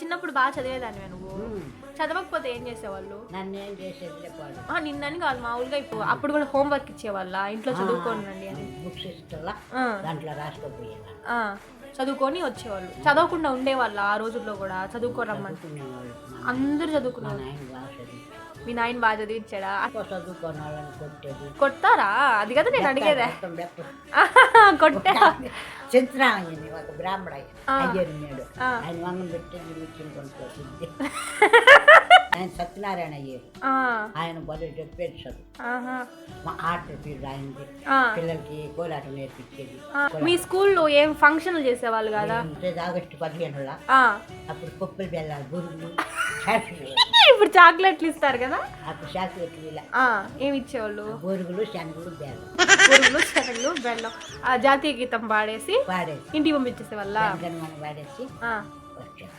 చిన్నప్పుడు బాగా చదివేదానివే నువ్వు. చదవకపోతే ఏం చేసేవాళ్ళు? నన్ను ఏం చేసేది ఆ, నిన్నని కాదు మామూలుగా ఇప్పుడు అప్పుడు కూడా హోంవర్క్ ఇచ్చేవాళ్ళ ఇంట్లో చదువుకోండి అని. బుక్స్ ఇస్తా ఆ, దాంట్లో రాసుకోపోయేదా ఆ, చదువుకొని వచ్చేవాళ్ళు. చదవకుండా ఉండేవాళ్ళు ఆ రోజుల్లో కూడా మా- అందరూ మా చదువుకున్నారు నాయన బాగా చదివి మీ నాయన బాగా చదివించాడా? కొట్టారా అది కదా నేను అడిగేదే. కొట్టే. చింతరామయ్యని ఒక బ్రాహ్మణ ఆ. ఆయన వంగం పెట్టి నిలిచిన కొనుక్కోసింది ఆయన సత్యనారాయణ అయ్యారు. ఆయన బలి ఆహా, మా ఆట పీరియడ్ ఆయనది. ఆ, పిల్లలకి కోలాటం నేర్పించేది. మీ స్కూల్లో ఏం ఫంక్షన్లు చేసేవాళ్ళు కదా? ఆగస్టు పదిహేనుల. అప్పుడు కుప్పలు బెల్లాలి చాకులు ఇప్పుడు చాక్లెట్లు ఇస్తారు కదా? అప్పుడు చాకులెట్లు ఇలా. ఆ, ఏమి ఇచ్చేవాళ్ళు? బొరుగులు శనగలు బెల్లం. పురుగులు శనగలు బెల్లం. ఆ జాతీయ గీతం పాడేసి పాడేసి. ఇంటికి పంపించేసే వాళ్ళ మనం పాడేసి వచ్చాం